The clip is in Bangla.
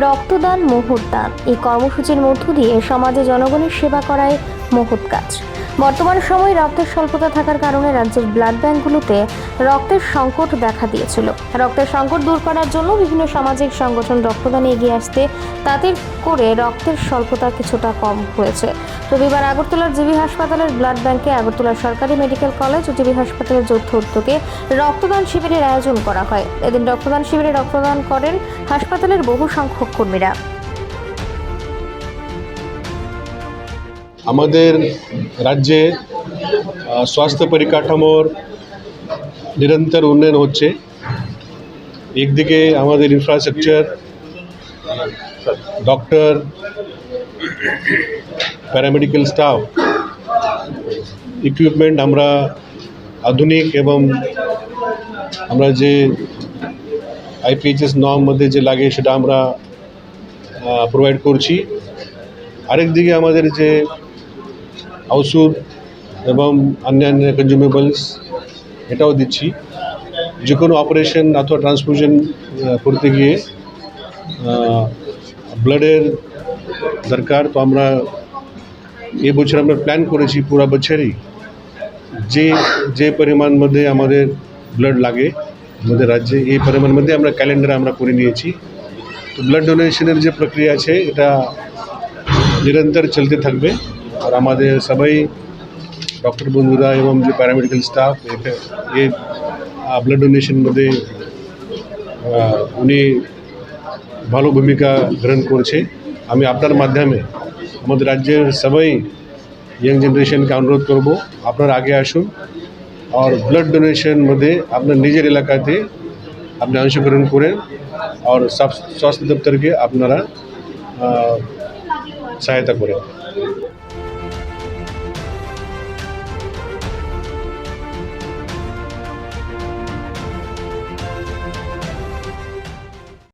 রক্তদান মহৎদান এই কর্মসূচির মধ্য দিয়ে সমাজে জনগণের সেবা করায় মহৎ কাজ বর্তমান সময়ে রক্তের স্বল্পতা থাকার কারণে রাজ্যের ব্লাড ব্যাঙ্কগুলোতে রক্তের সংকট দেখা দিয়েছিল। রক্তের সংকট দূর করার জন্য বিভিন্ন সামাজিক সংগঠন রক্তদানে এগিয়ে আসতে তাতে করে রক্তের স্বল্পতা কিছুটা কম হয়েছে। রবিবার আগরতলার জিবি হাসপাতালের ব্লাড ব্যাংকে আগরতলা সরকারি মেডিকেল কলেজ ও জিবি হাসপাতালের যৌথ উদ্যোগে রক্তদান শিবিরের আয়োজন করা হয়। এদিন রক্তদান শিবিরে রক্তদান করেন হাসপাতালের বহু সংখ্যক কর্মীরা। আমাদের রাজ্যে স্বাস্থ্য পরিকাঠামোর নিরন্তর উন্নয়ন হচ্ছে। একদিকে আমাদের infrastructure doctor paramedical staff equipment আমরা আধুনিক এবং আমরা যে আইপিএইচএস নর্ম মধ্যে যে লাগে সেটা আমরা প্রোভাইড করছি। আরেক দিকে আমাদের যে ওষুধ এবং অন্যান্য কনজিউমেবলস এটাও দিচ্ছি। যে কোনো অপারেশন অথবা ট্রান্সফিউশন করতে গিয়ে ব্লাডের দরকার। তো আমরা এবছর আমরা প্ল্যান করেছি পুরো বছরই যে যে পরিমাণ মধ্যে আমাদের ব্লাড লাগে আমাদের রাজ্যে, এই পরিমাণ মধ্যে আমরা ক্যালেন্ডার আমরা করে নিয়েছি। তো ব্লাড ডোনেশনের যে প্রক্রিয়া আছে, এটা নিরন্তর চলতে থাকবে। আর আমাদের সবাই ডক্টর বন্ধুরা এবং যে প্যারামেডিক্যাল স্টাফ এ ব্লাড ডোনেশন মধ্যে উনি ভালো ভূমিকা গ্রহণ করছে। আমি আপনার মাধ্যমে আমাদের রাজ্যের সবাই ইয়ং জেনারেশনকে অনুরোধ করব, আপনারা আগে আসুন। আর ব্লাড ডোনেশন মধ্যে আপনার নিজের এলাকাতে আপনি অংশগ্রহণ করেন আর স্বাস্থ্য দপ্তরকে আপনারা সহায়তা করেন